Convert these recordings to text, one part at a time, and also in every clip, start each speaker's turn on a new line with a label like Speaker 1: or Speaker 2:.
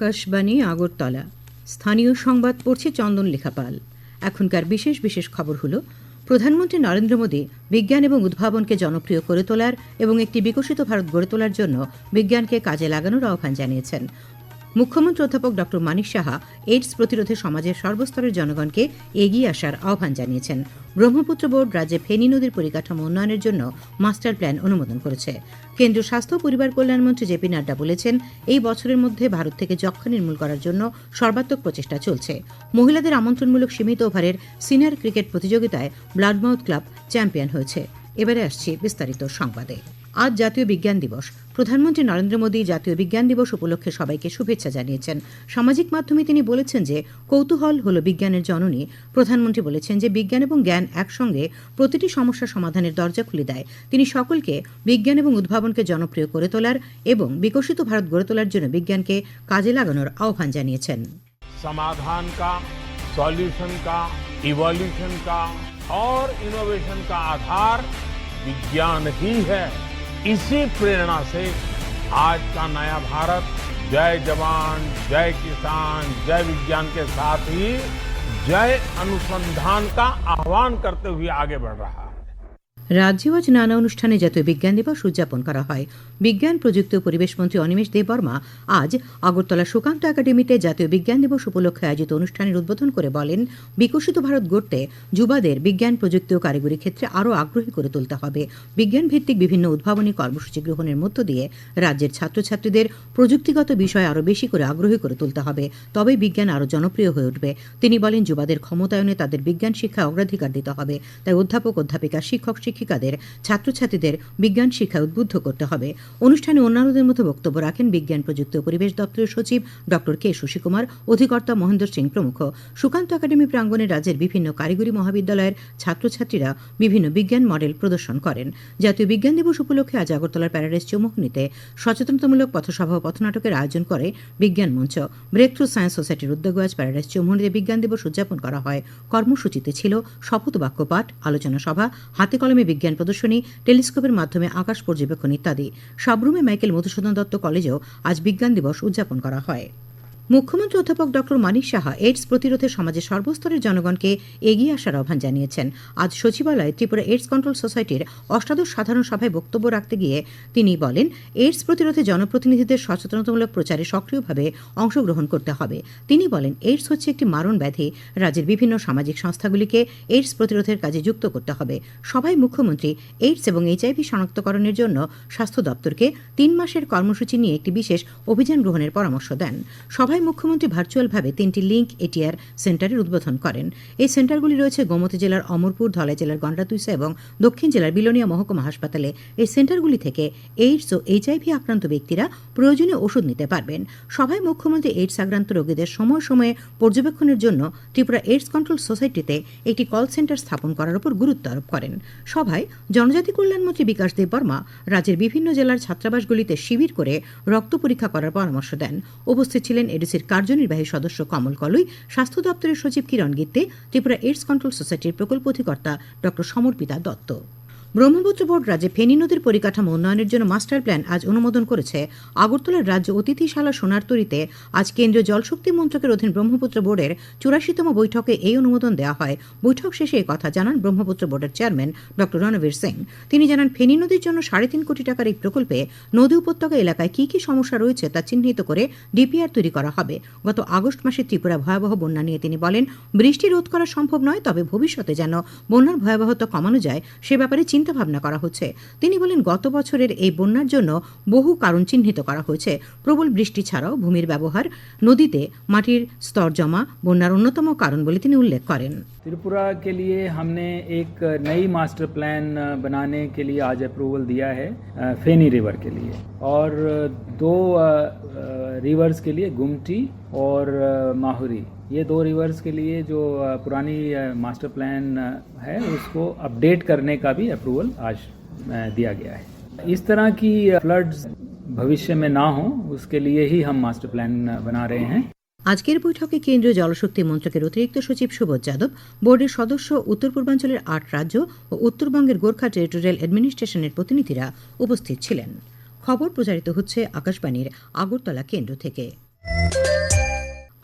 Speaker 1: আকাশবাণী আগরতলা। স্থানীয় সংবাদ পড়ছে চন্দন লেখাপাল। এখনকার বিশেষ বিশেষ খবর হলো, প্রধানমন্ত্রী নরেন্দ্র মোদী বিজ্ঞান এবং উদ্ভাবনকে জনপ্রিয় করে তোলার এবং একটি বিকশিত ভারত গড়ে তোলার জন্য বিজ্ঞানকে কাজে লাগানোর আহ্বান জানিয়েছেন। মুখ্যমন্ত্রী অধ্যাপক ড মানিক সাহা এইডস প্রতিরোধে সমাজের সর্বস্তরের জনগণকে এগিয়ে আসার আহ্বান জানিয়েছেন। ব্রহ্মপুত্র বোর্ড রাজ্যে ফেনী নদীর পরিকাঠামো উন্নয়নের জন্য মাস্টার প্ল্যান অনুমোদন করেছে। কেন্দ্রীয় স্বাস্থ্য পরিবার কল্যাণমন্ত্রী জেপি নাড্ডা বলেছেন, এই বছরের মধ্যে ভারত থেকে যক্ষ্মা নির্মূল করার জন্য সর্বাত্মক প্রচেষ্টা চলছে। মহিলাদের আমন্ত্রণমূলক সীমিত ওভারের সিনিয়র ক্রিকেট প্রতিযোগিতায় ব্লাডমাউথ ক্লাব চ্যাম্পিয়ন হয়েছে। এবারে আসছি বিস্তারিত সংবাদে। আজ জাতীয় বিজ্ঞান দিবস প্রধানমন্ত্রী নরেন্দ্র মোদী জাতীয় বিজ্ঞান দিবস উপলক্ষে সবাইকে শুভেচ্ছা জানিয়েছেন সামাজিক মাধ্যমে তিনি বলেছেন যে কৌতূহল হল বিজ্ঞানের জননী প্রধানমন্ত্রী বলেছেন যে বিজ্ঞান এবং জ্ঞান একসঙ্গে প্রতিটি সমস্যা সমাধানের দরজা খুলে দেয় তিনি সকলকে বিজ্ঞান এবং উদ্ভাবনকে জনপ্রিয় করে তোলার এবং বিকশিত ভারত গড়ে তোলার জন্য বিজ্ঞানকে কাজে লাগানোর আহ্বান জানিয়েছেন
Speaker 2: समाधान का सॉल्यूशन का इवोल्यूशन का और इनोवेशन का आधार विज्ञान ही है इसी प्रेरणा से आज का नया भारत। जय जवान, जय किसान, जय विज्ञान के साथ ही जय अनुसंधान का आह्वान करते हुए आगे बढ़ रहा है।
Speaker 1: রাজ্যেও আজ নানা অনুষ্ঠানে জাতীয় বিজ্ঞান দিবস উদযাপন করা হয়। বিজ্ঞান, প্রযুক্তি ও পরিবেশ মন্ত্রী অনিমেষ দেববর্মা আজ আগরতলা সুকান্ত একাডেমিতে জাতীয় বিজ্ঞান দিবস উপলক্ষে আয়োজিত অনুষ্ঠানের উদ্বোধন করে বলেন, বিকশিত ভারত গড়তে যুবাদের বিজ্ঞান, প্রযুক্তি ও কারিগরি ক্ষেত্রে আরও আগ্রহী করে তুলতে হবে। বিজ্ঞান ভিত্তিক বিভিন্ন উদ্ভাবনী কর্মসূচি গ্রহণের মধ্য দিয়ে রাজ্যের ছাত্রছাত্রীদের প্রযুক্তিগত বিষয়ে আরও বেশি করে আগ্রহী করে তুলতে হবে। তবে বিজ্ঞান আরও জনপ্রিয় হয়ে উঠবে। তিনি বলেন, যুবাদের ক্ষমতায়নে তাদের বিজ্ঞান শিক্ষা অগ্রাধিকার দিতে হবে। তাই অধ্যাপক, অধ্যাপিকা শিক্ষক শিক্ষিকাদের, ছাত্রছাত্রীদের বিজ্ঞান শিক্ষায় উদ্বুদ্ধ করতে হবে। অনুষ্ঠানে অন্যান্যদের মধ্যে বক্তব্য রাখেন বিজ্ঞান, প্রযুক্তি ও পরিবেশ দপ্তরের সচিব ড কে শশীকুমার, অধিকর্তা মহেন্দ্র সিং প্রমুখ। সুকান্ত একাডেমি প্রাঙ্গণে রাজ্যের বিভিন্ন কারিগরি মহাবিদ্যালয়ের ছাত্রছাত্রীরা বিভিন্ন বিজ্ঞান মডেল প্রদর্শন করেন। জাতীয় বিজ্ঞান দিবস উপলক্ষে আজ আগরতলার প্যারাডাইস চৌমুহনীতে সচেতনতামূলক পথসভা ও পথনাটকের আয়োজন করে বিজ্ঞান মঞ্চ। ব্রেক থ্রু সায়েন্স সোসাইটির উদ্যোগে আজ প্যারাডাইস চৌমুহনীতে বিজ্ঞান দিবস উদযাপন করা হয়। কর্মসূচিতে ছিল শপথ বাক্য পাঠ, আলোচনা সভা, হাতে কলমে বিজ্ঞান প্রদর্শনী, টেলিস্কোপের মাধ্যমে আকাশ পর্যবেক্ষণ ইত্যাদি। সাবরুমে মাইকেল মধুসূদন দত্ত কলেজেও আজ বিজ্ঞান দিবস উদযাপন করা হয়। মুখ্যমন্ত্রী অধ্যাপক ড মানিক সাহা এইডস প্রতিরোধে সমাজের সর্বস্তরের জনগণকে এগিয়ে আসার আহ্বান জানিয়েছেন। আজ সচিবালয়ে ত্রিপুরা এইডস কন্ট্রোল সোসাইটির অষ্টাদশ সাধারণ সভায় বক্তব্য রাখতে গিয়ে তিনি বলেন এইডস প্রতিরোধে জনপ্রতিনিধিদের সচেতনতামূলক প্রচারে সক্রিয়ভাবে অংশগ্রহণ করতে হবে। তিনি বলেন এইডস হচ্ছে একটি মারণ ব্যাধি। রাজ্যের বিভিন্ন সামাজিক সংস্থাগুলিকে এইডস প্রতিরোধের কাজে যুক্ত করতে হবে। সবাই মুখ্যমন্ত্রী এইডস এবং এইচআইভি শনাক্তকরণের জন্য স্বাস্থ্য দপ্তরকে তিন মাসের কর্মসূচি নিয়ে একটি বিশেষ অভিযান গ্রহণের পরামর্শ দেন। সভায় মুখ্যমন্ত্রী ভার্চুয়ালভাবে তিনটি লিঙ্ক এটিআর সেন্টারের উদ্বোধন করেন। এই সেন্টারগুলি রয়েছে গোমতী জেলার অমরপুর, ধলাই জেলার গন্ডাতুইসা এবং দক্ষিণ জেলার বিলোনিয়া মহকুমা হাসপাতালে। এই সেন্টারগুলি থেকে এইডস ও এইচআইভি আক্রান্ত ব্যক্তিরা প্রয়োজনীয় ওষুধ নিতে পারবেন। সভায় মুখ্যমন্ত্রী এইডস আক্রান্ত রোগীদের সময় সময়ে পর্যবেক্ষণের জন্য ত্রিপুরা এইডস কন্ট্রোল সোসাইটিতে একটি কল সেন্টার স্থাপন করার উপর গুরুত্ব আরোপ করেন। সভায় জনজাতি কল্যাণমন্ত্রী বিকাশ দেব বর্মা রাজ্যের বিভিন্ন জেলার ছাত্রাবাসগুলিতে শিবির করে রক্ত পরীক্ষা করার পরামর্শ দেন। উপস্থিত ছিলেন এডিসির কার্যনির্বাহী সদস্য কমল কলই, স্বাস্থ্য দপ্তরের সচিব কিরণ গিত্তে, ত্রিপুরা এইডস কন্ট্রোল সোসাইটির প্রকল্প অধিকর্তা ডক্টর সমর্পিতা দত্ত। ব্রহ্মপুত্র বোর্ড রাজ্যে ফেনী নদীর পরিকাঠামো উন্নয়নের জন্য মাস্টার প্ল্যান আজ অনুমোদন করেছে। আগরতলার রাজ্য অতিথিশালা সোনারতরীতে আজ কেন্দ্রীয় জলশক্তি মন্ত্রকের অধীন ব্রহ্মপুত্র বোর্ডের চুরাশিতম বৈঠকে এই অনুমোদন দেওয়া হয়। বৈঠক শেষে কথা জানান ব্রহ্মপুত্র বোর্ডের চেয়ারম্যান ড। রণবীর সিং। তিনি জানান, ফেনী নদীর জন্য সাড়ে তিন কোটি টাকার এই প্রকল্পে নদী উপত্যকা এলাকায় কি কি সমস্যা রয়েছে তা চিহ্নিত করে ডিপিআর তৈরি করা হবে। গত আগস্ট মাসে ত্রিপুরা ভয়াবহ বন্যা নিয়ে তিনি বলেন, বৃষ্টি রোধ করা সম্ভব নয়, তবে ভবিষ্যতে যেন বন্যার ভয়াবহতা কমানো যায়, সে ব্যাপারে চিন্তা ভাবনা করা হচ্ছে তিনি বলেন গত বছরের এই বন্যার জন্য বহু কারণ চিহ্নিত করা হয়েছে প্রবল বৃষ্টি ছাড়াও ভূমির ব্যবহার নদীতে মাটির স্তর জমা বন্যার অন্যতম কারণ বলে তিনি উল্লেখ করেন
Speaker 3: त्रिपुरा के लिए हमने एक नई मास्टर प्लान बनाने के लिए आज अप्रूवल दिया है फेनी रिवर के लिए और दो रिवर्स के लिए गुमटी और माहुरी ये दो रिवर्स के लिए जो पुरानी मास्टर प्लान है उसको अपडेट करने का भी अप्रूवल आज दिया गया है इस तरह की फ्लड्स भविष्य में ना हो उसके लिए ही हम मास्टर प्लान बना रहे हैं
Speaker 1: আজকের বৈঠকে কেন্দ্রীয় জলশক্তি মন্ত্রকের অতিরিক্ত সচিব সুবোধ যাদব বোর্ডের সদস্য উত্তর পূর্বাঞ্চলের আট রাজ্য ও উত্তরবঙ্গের গোর্খা টেরিটোরিয়াল অ্যাডমিনিস্ট্রেশনের প্রতিনিধিরা উপস্থিত ছিলেন খবর প্রচারিত হচ্ছে আকাশবাণীর আগরতলা কেন্দ্র থেকে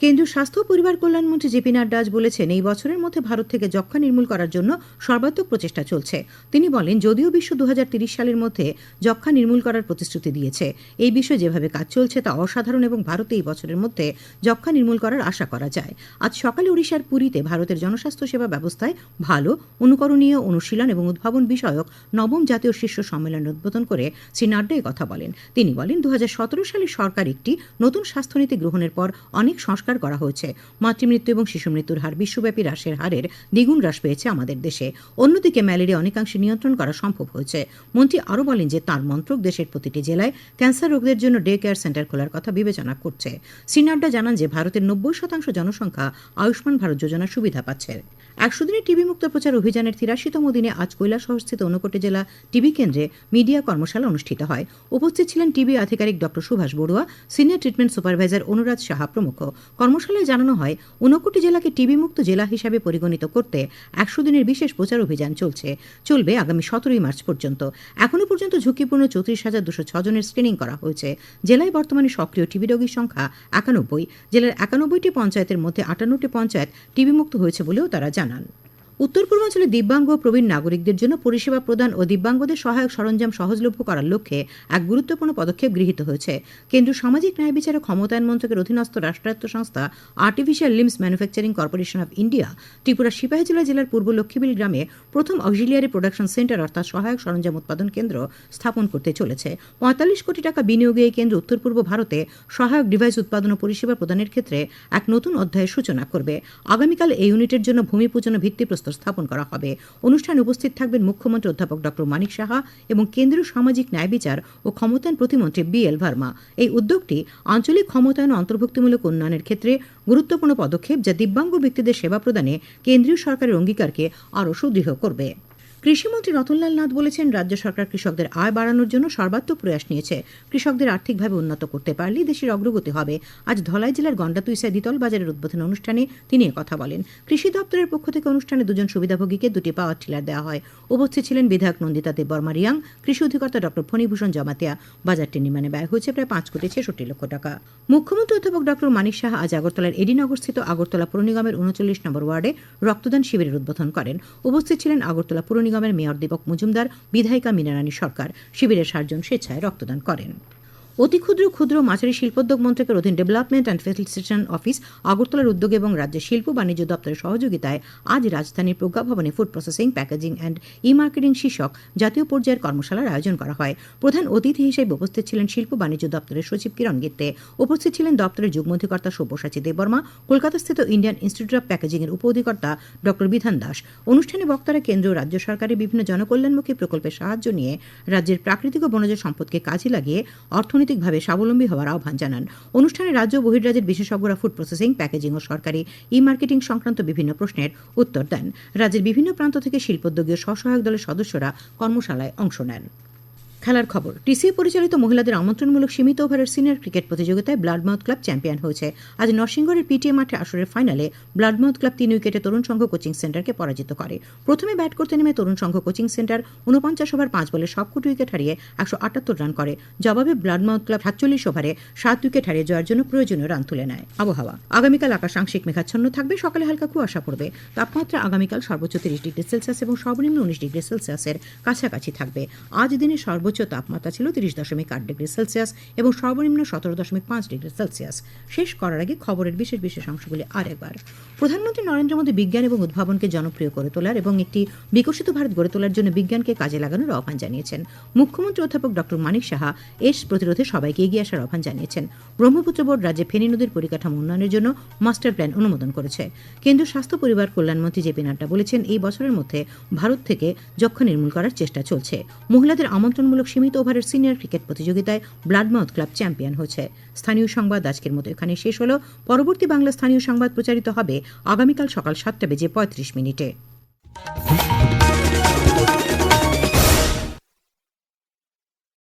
Speaker 1: কেন্দ্রীয় স্বাস্থ্য পরিবার কল্যাণমন্ত্রী জেপি নাড্ডা আজ বলেছেন, এই বছরের মধ্যে ভারত থেকে যক্ষ্মা নির্মূল করার জন্য সর্বাত্মক প্রচেষ্টা চলছে। তিনি বলেন, যদিও বিশ্ব দু সালের মধ্যে যক্ষ্মা নির্মূল করার প্রতিশ্রুতি দিয়েছে, এই বিষয়ে যেভাবে কাজ চলছে তা অসাধারণ এবং ভারতে এই বছরের মধ্যে যক্ষ্মা নির্মূল করার আশা করা যায়। আজ সকালে ওড়িশার পুরীতে ভারতের জনস্বাস্থ্য সেবা ব্যবস্থায় ভালো, অনুকরণীয়, অনুশীলন এবং উদ্ভাবন বিষয়ক নবম জাতীয় শীর্ষ সম্মেলন উদ্বোধন করে শ্রী নাড্ডা কথা বলেন। তিনি বলেন দু হাজার সতেরো সালে সরকার একটি নতুন স্বাস্থ্যনীতি গ্রহণের পর অনেক সংস্কার করা হয়েছে। মাতৃমৃত্যু এবং শিশু মৃত্যুর হার বিশ্বব্যাপী হ্রাসের হারের দ্বিগুণ হ্রাস পেয়েছে আমাদের দেশে। অন্যদিকে ম্যালেরিয়া অনেকাংশে নিয়ন্ত্রণ করা সম্ভব হয়েছে। মন্ত্রী আরও বলেন যে তার মন্ত্রক দেশের প্রতিটি জেলায় ক্যান্সার রোগদের জন্য ডে কেয়ার সেন্টার খোলার কথা বিবেচনা করছে। শ্রী নাড্ডা জানান যে ভারতের নব্বই শতাংশ জনসংখ্যা আয়ুষ্মান ভারত যোজনার সুবিধা পাচ্ছে। একশো দিনের টিবি মুক্ত প্রচার অভিযানের তিরাশিতম দিনে আজ কৈলাসহরস্থিত ঊনকোটি জেলা টিবি কেন্দ্রে মিডিয়া কর্মশালা অনুষ্ঠিত হয়। উপস্থিত ছিলেন টিবি আধিকারিক doctor Subhash Barua, senior treatment supervisor Anuraj Saha প্রমুখ। কর্মশালায় জানানো হয়, ঊনকোটি জেলাকে টিবি মুক্ত জেলা হিসাবে পরিগণিত করতে একশো দিনের বিশেষ প্রচার অভিযান চলছে। চলবে আগামী সতেরোই মার্চ পর্যন্ত। এখনও পর্যন্ত ঝুঁকিপূর্ণ চৌত্রিশ হাজার দুশো ছজনের স্ক্রিনিং করা হয়েছে। জেলায় বর্তমানে সক্রিয় টিবি রোগীর সংখ্যা একানব্বই। জেলার একানব্বইটি পঞ্চায়েতের মধ্যে আটান্নটি পঞ্চায়েত টিবি মুক্ত হয়েছে বলেও তারা জানান chẳng hạn উত্তর পূর্বাঞ্চলে দিব্যাঙ্গ ও প্রবীণ নাগরিকদের জন্য পরিষেবা প্রদান ও দিব্যাঙ্গদের সহায়ক সরঞ্জাম সহজলভ্য করার লক্ষ্যে এক গুরুত্বপূর্ণ পদক্ষেপ গৃহীত হয়েছে। কেন্দ্রীয় সামাজিক ন্যায় বিচার ক্ষমতায়ন মন্ত্রকের অধীনস্থ রাষ্ট্রায়ত্ত সংস্থা artificial limbs manufacturing corporation of India Tripura Sepahijala জেলার পূর্ব লক্ষ্মীবিল গ্রামে প্রথম অক্সিলিয়ারি প্রোডাকশন সেন্টার অর্থাৎ সহায়ক সরঞ্জাম উৎপাদন কেন্দ্র স্থাপন করতে চলেছে। পঁয়তাল্লিশ কোটি টাকা বিনিয়োগে এই কেন্দ্র উত্তর পূর্ব ভারতে সহায়ক ডিভাইস উৎপাদন ও পরিষেবা প্রদানের ক্ষেত্রে এক নতুন অধ্যায়ের সূচনা করবে। আগামীকাল এই ইউনিটের জন্য ভূমি পূজন ও ভিত্তিপ্রস্তর স্থাপন করা হবে। অনুষ্ঠানে উপস্থিত থাকবেন মুখ্যমন্ত্রী অধ্যাপক ডক্টর মানিক সাহা এবং কেন্দ্রীয় সামাজিক ন্যায় বিচার ও ক্ষমতায়ন প্রতিমন্ত্রী বি এল ভার্মা। এই উদ্যোগটি আঞ্চলিক ক্ষমতায়ন অন্তর্ভুক্তিমূলক উন্নয়নের ক্ষেত্রে গুরুত্বপূর্ণ পদক্ষেপ যা দিব্যাঙ্গ ব্যক্তিদের সেবা প্রদানে কেন্দ্রীয় সরকারের অঙ্গীকারকে আরও সুদৃঢ় করবে। কৃষিমন্ত্রী রতনলাল নাথ বলেছেন, রাজ্য সরকার কৃষকদের আয় বাড়ানোর জন্য সর্বাত্মক প্রয়াস নিয়েছে। কৃষকদের আর্থিকভাবে উন্নত করতে পারলেই দেশের অগ্রগতি হবে। আজ ধলাই জেলার গন্ডাতুইসা দ্বিতল বাজারের উদ্বোধন অনুষ্ঠানে তিনি কথা বলেন। কৃষি দপ্তরের পক্ষ থেকে অনুষ্ঠানে দুজন সুবিধাভোগীকে দুটি পাওয়ার টিলার দেওয়া হয়। উপস্থিত ছিলেন বিধায়ক নন্দিতা দেববর্মা রিয়াং, কৃষি অধিকর্তা ডক্টর ফণীভূষণ জমাতিয়া। বাজারটি নির্মাণে ব্যয় হয়েছে প্রায় পাঁচ কোটি ছেষট্টি লক্ষ টাকা। মুখ্যমন্ত্রী অধ্যাপক ডক্টর মানিক সাহা আজ আগরতলার এডিনগরস্থিত আগরতলা পুর নিগমের উনচল্লিশ নম্বর ওয়ার্ডে রক্তদান শিবিরের উদ্বোধন করেন। উপস্থিত ছিলেন আগরতলা পুর নিগমের মেয়র দীপক মজুমদার বিধায়িকা মীনারানী সরকার। শিবিরের সাতজন স্বেচ্ছায় রক্তদান করেন। অতি ক্ষুদ্র ক্ষুদ্র মাঝারি শিল্পোদ্যোগ মন্ত্রকের অধীন ডেভেলপমেন্ট অ্যান্ড ফেসিলিটেশন অফিস আগরতলার উদ্যোগে এবং রাজ্যের শিল্প বাণিজ্য দপ্তরের সহযোগিতায় আজ রাজধানীর প্রজ্ঞাভবনে food processing packaging and E marketing শীর্ষক জাতীয় পর্যায়ের কর্মশালার আয়োজন করা হয়। প্রধান অতিথি হিসেবে উপস্থিত ছিলেন শিল্প বাণিজ্য দপ্তরের সচিব কিরণ গিত্তে। উপস্থিত ছিলেন দপ্তরের যুগ্ম অধিকর্তা সব্যসাচী দেববর্মা কলকাতাস্থিত ইন্ডিয়ান ইনস্টিটিউট অফ প্যাকেজিং এর উপ অধিকর্তা ডক্টর বিধান দাস। অনুষ্ঠানে বক্তারা কেন্দ্র, রাজ্য সরকারের বিভিন্ন জনকল্যাণমুখী প্রকল্পের সাহায্য নিয়ে রাজ্যের প্রাকৃতিক ও বনজ সম্পদকে কাজে লাগিয়ে অর্থনৈতিকভাবে স্বাবলম্বী হওয়ার আহ্বান জানান। অনুষ্ঠানে রাজ্য বহির্রাজ্যের বিশেষজ্ঞরা ফুড প্রসেসিং প্যাকেজিং ও সরকারি ই মার্কেটিং সংক্রান্ত বিভিন্ন প্রশ্নের উত্তর দেন। রাজ্যের বিভিন্ন প্রান্ত থেকে শিল্পোদ্যোগীয় স্বসহায়ক দলের সদস্যরা কর্মশালায় অংশ নেন। খেলার খবর। টিসিএ পরিচালিত মহিলাদের আমন্ত্রণমূলক সীমিত ওভারের সিনিয়র ক্রিকেট প্রতিযোগিতায় ব্লাডমাউথ ক্লাব চ্যাম্পিয়ন হয়েছে। আজ নরসিংগড়ের পিটিএ মাঠে আসরের ফাইনালে ব্লাডমাউথ ক্লাব তিন উইকেটে তরুণ সংঘ কোচিং সেন্টারকে পরাজিত করে। প্রথমে ব্যাট করতে নেমে তরুণ সংঘ কোচিং সেন্টার উনপঞ্চাশ ওভার পাঁচ বলে সবকটি উইকেট হারিয়ে একশো আটাত্তর রান করে। জবাবে ব্লাডমাউথ ক্লাব সাতচল্লিশ ওভারে সাত উইকেট হারিয়ে জয়ের জন্য প্রয়োজনীয় রান তুলে নেয়। আবহাওয়া। আগামীকাল আকাশ আংশিক মেঘাচ্ছন্ন থাকবে, সকালে হালকা কুয়াশা পড়বে। তাপমাত্রা আগামীকাল সর্বোচ্চ তিরিশ ডিগ্রি সেলসিয়াস এবং সর্বনিম্ন উনিশ ডিগ্রি সেলসিয়াসের কাছাকাছি থাকবে। আজ দিনের সর্বোচ্চ তাপমাত্রা ছিল তিরিশ দশমিক আট ডিগ্রি সেলসিয়াস এবং সর্বনিম্ন সতেরো দশমিক পাঁচ ডিগ্রি সেলসিয়াস। শেষ করার আগে খবরের বিশেষ বিশেষ অংশগুলি আরেকবার প্রধানমন্ত্রী নরেন্দ্র মোদী বিজ্ঞান এবং উদ্ভাবনকে জনপ্রিয় করে তোলার এবং একটি বিকশিত ভারত গড়ে তোলার জন্য বিজ্ঞানকে কাজে লাগানোর আহ্বান জানিয়েছেন। মুখ্যমন্ত্রী অধ্যাপক ডক্টর মানিক সাহা এস প্রতিরোধে সবাইকে এগিয়ে আসার আহ্বান জানিয়েছেন। ব্রহ্মপুত্র বোর্ড রাজ্যে ফেনী নদীর পরিকাঠামো উন্নয়নের জন্য মাস্টার প্ল্যান অনুমোদন করেছে। কেন্দ্রীয় স্বাস্থ্য, পরিবার কল্যাণমন্ত্রী জেপি নাড্ডা বলেছেন, এই বছরের মধ্যে ভারত থেকে যক্ষ্মা নির্মূল করার চেষ্টা চলছে। মহিলাদের আমন্ত্রণমূলক সীমিত ওভারের সিনিয়র ক্রিকেট প্রতিযোগিতায় ব্লাডমাউথ ক্লাব চ্যাম্পিয়ন হয়েছে স্থানীয় সংবাদ আজকের মতো এখানে শেষ হলো। পরবর্তী বাংলা স্থানীয় সংবাদ প্রচারিত হবে আগামীকাল সকাল সাতটা বেজে পঁয়ত্রিশ মিনিটে।